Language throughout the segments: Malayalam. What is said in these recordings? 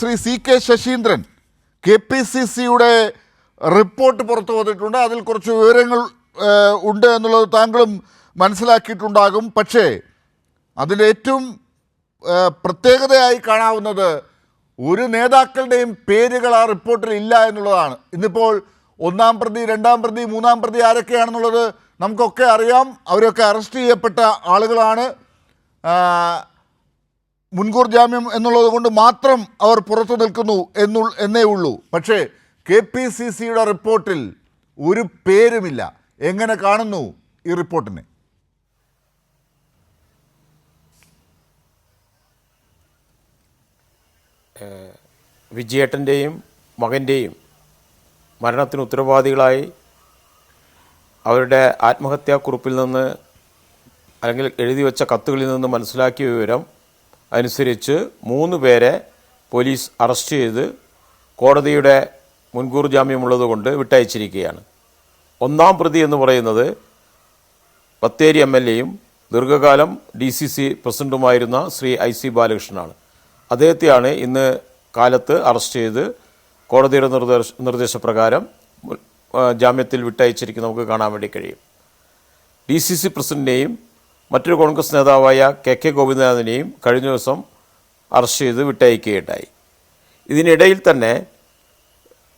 Shri C K Sasheendran K P C സിയുടെ റിപ്പോർട്ട് പുറത്തു വന്നിട്ടുണ്ട്. അതിൽ കുറച്ച് വിവരങ്ങൾ ഉണ്ട് എന്നുള്ളത് താങ്കളും മനസ്സിലാക്കിയിട്ടുണ്ടാകും. പക്ഷേ അതിന്റെ ഏറ്റവും പ്രത്യേകതയായി കാണാവുന്നത് ഒരു നേതാക്കളുടെയും പേരുകൾ ആ റിപ്പോർട്ടിൽ ഇല്ല എന്നുള്ളതാണ്. ഇന്നിപ്പോൾ ഒന്നാം പ്രതി രണ്ടാം പ്രതി മൂന്നാം പ്രതി ആരൊക്കെയാണെന്നുള്ളത് നമുക്കൊക്കെ അറിയാം. അവരൊക്കെ അറസ്റ്റ് ചെയ്യപ്പെട്ട ആളുകളാണ്. മുൻകൂർ ജാമ്യം എന്നുള്ളത് കൊണ്ട് മാത്രം അവർ പുറത്തു നിൽക്കുന്നു എന്നു എന്നേ ഉള്ളൂ. പക്ഷേ കെ പി സി സിയുടെ റിപ്പോർട്ടിൽ ഒരു പേരുമില്ല. എങ്ങനെ കാണുന്നു ഈ റിപ്പോർട്ടിനെ? വിജയേട്ടന്റെയും മകന്റെയും മരണത്തിന് ഉത്തരവാദികളായി അവരുടെ ആത്മഹത്യാക്കുറിപ്പിൽ നിന്ന് അല്ലെങ്കിൽ എഴുതി വെച്ച കത്തുകളിൽ നിന്ന് മനസ്സിലാക്കിയ വിവരം അനുസരിച്ച് മൂന്ന് പേരെ പോലീസ് അറസ്റ്റ് ചെയ്ത് കോടതിയുടെ മുൻകൂർ ജാമ്യമുള്ളതുകൊണ്ട് വിട്ടയച്ചിരിക്കുകയാണ്. ഒന്നാം പ്രതി എന്ന് പറയുന്നത് ബത്തേരി എം എൽ എയും ദീർഘകാലം ഡി സി സി പ്രസിഡന്റുമായിരുന്ന ശ്രീ ഐ സി ബാലകൃഷ്ണനാണ്. അദ്ദേഹത്തെയാണ് ഇന്ന് കാലത്ത് അറസ്റ്റ് ചെയ്ത് കോടതിയുടെ നിർദ്ദേശ നിർദ്ദേശപ്രകാരം ജാമ്യത്തിൽ വിട്ടയച്ചിരിക്കുന്നത് നമുക്ക് കാണാൻ വേണ്ടി കഴിയും. ഡി സി സി പ്രസിഡന്റിനെയും മറ്റൊരു കോൺഗ്രസ് നേതാവായ കെ കെ ഗോവിന്ദനാഥിനെയും കഴിഞ്ഞ ദിവസം അറസ്റ്റ് ചെയ്ത് വിട്ടയക്കുകയുണ്ടായി. ഇതിനിടയിൽ തന്നെ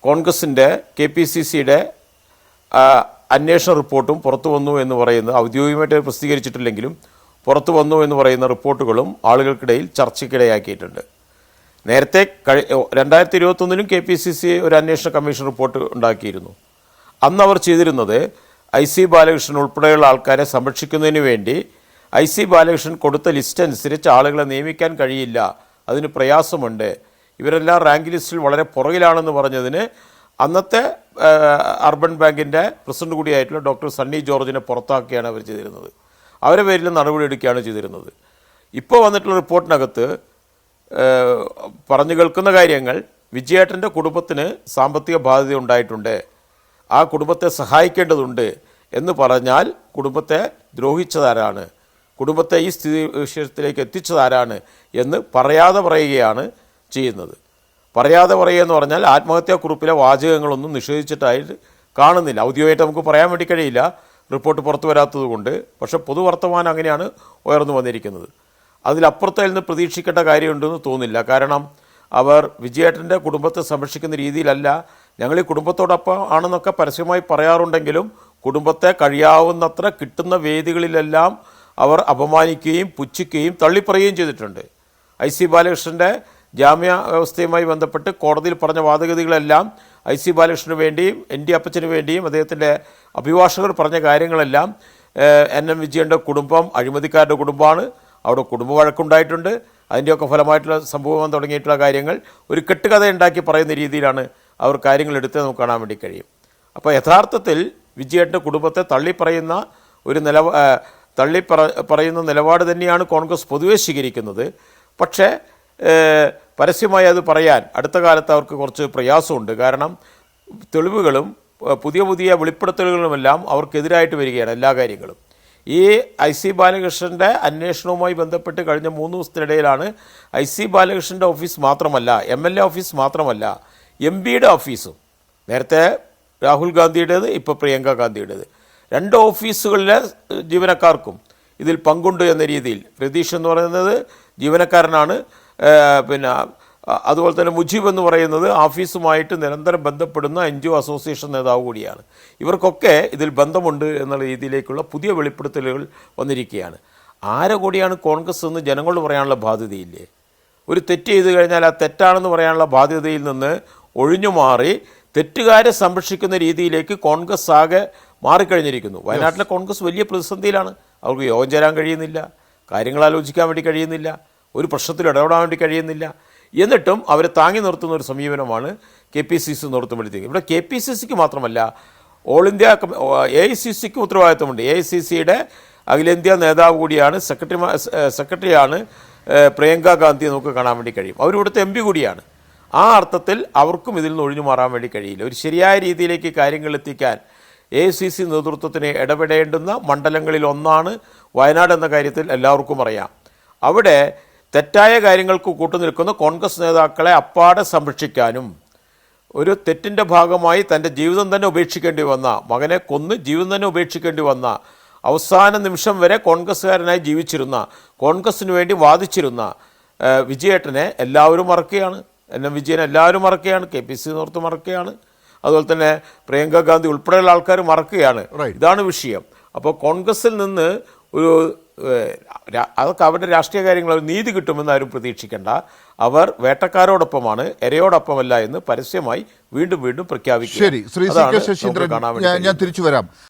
കോൺഗ്രസിന്റെ കെ പി സി സിയുടെ അന്വേഷണ റിപ്പോർട്ടും പുറത്തു വന്നു എന്ന് പറയുന്ന ഔദ്യോഗികമായിട്ട് പ്രസിദ്ധീകരിച്ചിട്ടില്ലെങ്കിലും പുറത്തു വന്നു എന്ന് പറയുന്ന റിപ്പോർട്ടുകളും ആളുകൾക്കിടയിൽ ചർച്ചയ്ക്കിടയാക്കിയിട്ടുണ്ട്. നേരത്തെ കഴി രണ്ടായിരത്തി ഇരുപത്തൊന്നിലും കെ പി സി സി ഒരു അന്വേഷണ കമ്മീഷൻ റിപ്പോർട്ട് ഉണ്ടാക്കിയിരുന്നു. അന്ന് അവർ ചെയ്തിരുന്നത് ഐ സി ബാലകൃഷ്ണൻ ഉൾപ്പെടെയുള്ള ആൾക്കാരെ സംരക്ഷിക്കുന്നതിന് വേണ്ടി ഐ സി ബാലകൃഷ്ണൻ കൊടുത്ത ലിസ്റ്റ് അനുസരിച്ച് ആളുകളെ നിയമിക്കാൻ കഴിയില്ല. അതിന് പ്രയാസമുണ്ട്. ഇവരെല്ലാം റാങ്ക് ലിസ്റ്റിൽ വളരെ പുറകിലാണെന്ന് പറഞ്ഞതിന് അന്നത്തെ അർബൻ ബാങ്കിന്റെ പ്രസിഡന്റ് കൂടിയായിട്ടുള്ള ഡോക്ടർ സണ്ണി ജോർജിനെ പുറത്താക്കുകയാണ് അവർ ചെയ്തിരുന്നത്. അവരെ പേരിൽ നടപടിയെടുക്കുകയാണ് ചെയ്തിരുന്നത്. ഇപ്പോൾ വന്നിട്ടുള്ള റിപ്പോർട്ടിനകത്ത് പറഞ്ഞു കേൾക്കുന്ന കാര്യങ്ങൾ വിജയേട്ടന്റെ കുടുംബത്തിന് സാമ്പത്തിക ബാധ്യത ഉണ്ടായിട്ടുണ്ട്. ആ കുടുംബത്തെ സഹായിക്കേണ്ടതുണ്ട് എന്ന് പറഞ്ഞാൽ കുടുംബത്തെ ദ്രോഹിച്ചതാരാണ്? കുടുംബത്തെ ഈ സ്ഥിതി വിഷയത്തിലേക്ക് എത്തിച്ചതാരാണ് എന്ന് പറയാതെ പറയുകയാണ് ചെയ്യുന്നത്. പറയാതെ പറയുക എന്ന് പറഞ്ഞാൽ ആത്മഹത്യാക്കുറിപ്പിലെ വാചകങ്ങളൊന്നും നിഷേധിച്ചിട്ടായിട്ട് കാണുന്നില്ല. ഔദ്യോഗികമായിട്ട് നമുക്ക് പറയാൻ വേണ്ടി കഴിയില്ല. റിപ്പോർട്ട് പുറത്തു വരാത്തത് കൊണ്ട്. പക്ഷേ പൊതുവർത്തമാനം അങ്ങനെയാണ് ഉയർന്നു വന്നിരിക്കുന്നത്. അതിലപ്പുറത്തെ നിന്ന് പ്രതീക്ഷിക്കേണ്ട കാര്യമുണ്ടെന്ന് തോന്നില്ല. കാരണം അവർ വിജയേട്ടന്റെ കുടുംബത്തെ സംരക്ഷിക്കുന്ന രീതിയിലല്ല. ഞങ്ങൾ ഈ കുടുംബത്തോടൊപ്പം ആണെന്നൊക്കെ പരസ്യമായി പറയാറുണ്ടെങ്കിലും കുടുംബത്തെ കഴിയാവുന്നത്ര കിട്ടുന്ന വേദികളിലെല്ലാം അവർ അപമാനിക്കുകയും പുച്ഛിക്കുകയും തള്ളിപ്പറയുകയും ചെയ്തിട്ടുണ്ട്. ഐ സി ബാലകൃഷ്ണന്റെ ജാമ്യ വ്യവസ്ഥയുമായി ബന്ധപ്പെട്ട് കോടതിയിൽ പറഞ്ഞ വാദഗതികളെല്ലാം ഐ സി ബാലകൃഷ്ണന് വേണ്ടിയും എൻ ഡി അപ്പച്ചന് വേണ്ടിയും അദ്ദേഹത്തിന്റെ അഭിഭാഷകർ പറഞ്ഞ കാര്യങ്ങളെല്ലാം എൻ എം വിജയന്റെ കുടുംബം അഴിമതിക്കാരുടെ കുടുംബമാണ്. അവിടെ കുടുംബ വഴക്കുണ്ടായിട്ടുണ്ട് അതിന്റെയൊക്കെ ഫലമായിട്ടുള്ള സംഭവം തുടങ്ങിയിട്ടുള്ള കാര്യങ്ങൾ ഒരു കെട്ടുകഥ ഉണ്ടാക്കി പറയുന്ന രീതിയിലാണ് അവർ കാര്യങ്ങൾ എടുത്ത് നമുക്ക് കാണാൻ വേണ്ടി കഴിയും. അപ്പോൾ യഥാർത്ഥത്തിൽ വിജയേട്ടന്റെ കുടുംബത്തെ തള്ളിപ്പറയുന്ന ഒരു നില തള്ളി പറ പറയുന്ന നിലപാട് തന്നെയാണ് കോൺഗ്രസ് പൊതുവെ സ്വീകരിക്കുന്നത്. പക്ഷേ പരസ്യമായി അത് പറയാൻ അടുത്ത കാലത്ത് അവർക്ക് കുറച്ച് പ്രയാസമുണ്ട്. കാരണം തെളിവുകളും പുതിയ പുതിയ വെളിപ്പെടുത്തലുകളുമെല്ലാം അവർക്കെതിരായിട്ട് വരികയാണ് എല്ലാ കാര്യങ്ങളും. ഈ ഐ സി ബാലകൃഷ്ണന്റെ അന്വേഷണവുമായി ബന്ധപ്പെട്ട് കഴിഞ്ഞ മൂന്ന് ദിവസത്തിനിടയിലാണ് ഐ സി ബാലകൃഷ്ണന്റെ ഓഫീസ് മാത്രമല്ല എം എൽ എ ഓഫീസ് മാത്രമല്ല എം പിയുടെ ഓഫീസും. നേരത്തെ രാഹുൽ ഗാന്ധിയുടേത് ഇപ്പോൾ പ്രിയങ്ക ഗാന്ധിയുടേത്. രണ്ട് ഓഫീസുകളിലെ ജീവനക്കാർക്കും ഇതിൽ പങ്കുണ്ട് എന്ന രീതിയിൽ. രതീഷ് എന്ന് പറയുന്നത് ജീവനക്കാരനാണ്. പിന്നെ അതുപോലെ തന്നെ മുജീബ് എന്ന് പറയുന്നത് ഓഫീസുമായിട്ട് നിരന്തരം ബന്ധപ്പെടുന്ന എൻ ജി ഒ അസോസിയേഷൻ നേതാവ് കൂടിയാണ്. ഇവർക്കൊക്കെ ഇതിൽ ബന്ധമുണ്ട് എന്നുള്ള രീതിയിലേക്കുള്ള പുതിയ വെളിപ്പെടുത്തലുകൾ വന്നിരിക്കുകയാണ്. ആരെ കൂടിയാണ് കോൺഗ്രസ് എന്ന് ജനങ്ങളോട് പറയാനുള്ള ബാധ്യതയില്ലേ? ഒരു തെറ്റ് ചെയ്തു കഴിഞ്ഞാൽ ആ തെറ്റാണെന്ന് പറയാനുള്ള ബാധ്യതയിൽ നിന്ന് ഒഴിഞ്ഞു മാറി തെറ്റുകാരെ സംരക്ഷിക്കുന്ന രീതിയിലേക്ക് കോൺഗ്രസ് ആകെ മാറിക്കഴിഞ്ഞിരിക്കുന്നു. വയനാട്ടിലെ കോൺഗ്രസ് വലിയ പ്രതിസന്ധിയിലാണ്. അവർക്ക് യോഗം ചേരാൻ കഴിയുന്നില്ല. കാര്യങ്ങൾ ആലോചിക്കാൻ വേണ്ടി കഴിയുന്നില്ല. ഒരു പ്രശ്നത്തിൽ ഇടപെടാൻ വേണ്ടി കഴിയുന്നില്ല. എന്നിട്ടും അവരെ താങ്ങി നിർത്തുന്ന ഒരു സമീപനമാണ് കെ പി സി സി നിർത്തുമ്പോഴത്തേക്ക് ഇവിടെ കെ പി സി സിക്ക് മാത്രമല്ല all India A I C സിക്ക് ഉത്തരവാദിത്തമുണ്ട് എ ഐ സി സിയുടെ അഖിലേന്ത്യാ നേതാവ് കൂടിയാണ് സെക്രട്ടറി സെക്രട്ടറിയാണ് പ്രിയങ്ക ഗാന്ധി നമുക്ക് കാണാൻ വേണ്ടി കഴിയും. അവരിവിടുത്തെ എം പി കൂടിയാണ്. ആ അർത്ഥത്തിൽ അവർക്കും ഇതിൽ നിന്ന് ഒഴിഞ്ഞു മാറാൻ വേണ്ടി കഴിയില്ല. ഒരു ശരിയായ രീതിയിലേക്ക് കാര്യങ്ങൾ എത്തിക്കാൻ എ സി സി നേതൃത്വത്തിന് ഇടപെടേണ്ടുന്ന മണ്ഡലങ്ങളിൽ ഒന്നാണ് വയനാട് എന്ന കാര്യത്തിൽ എല്ലാവർക്കും അറിയാം. അവിടെ തെറ്റായ കാര്യങ്ങൾക്ക് കൂട്ടുനിൽക്കുന്ന കോൺഗ്രസ് നേതാക്കളെ അപ്പാടെ സംരക്ഷിക്കാനും ഒരു തെറ്റിന്റെ ഭാഗമായി തന്റെ ജീവിതം തന്നെ ഉപേക്ഷിക്കേണ്ടി വന്ന മകനെ കൊന്ന് ജീവിതം തന്നെ ഉപേക്ഷിക്കേണ്ടി വന്ന അവസാന നിമിഷം വരെ കോൺഗ്രസ്സുകാരനായി ജീവിച്ചിരുന്ന കോൺഗ്രസ്സിന് വേണ്ടി വാദിച്ചിരുന്ന വിജയേട്ടനെ എല്ലാവരും മറക്കുകയാണ്. എൻ എം വിജയൻ എല്ലാവരും മറക്കുകയാണ്. കെ പി സി നേതൃത്വം മറക്കുകയാണ്. അതുപോലെ തന്നെ പ്രിയങ്ക ഗാന്ധി ഉൾപ്പെടെയുള്ള ആൾക്കാർ മറക്കുകയാണ്. ഇതാണ് വിഷയം. അപ്പോൾ കോൺഗ്രസിൽ നിന്ന് ഒരു അതൊക്കെ അവരുടെ രാഷ്ട്രീയ കാര്യങ്ങൾ നീതി കിട്ടുമെന്ന് ആരും പ്രതീക്ഷിക്കേണ്ട. അവർ വേട്ടക്കാരോടൊപ്പമാണ് എരയോടൊപ്പമല്ല എന്ന് പരസ്യമായി വീണ്ടും വീണ്ടും പ്രഖ്യാപിക്കും ശരി ശ്രീ ശശീന്ദ്രൻ ഞാൻ തിരിച്ചു വരാം.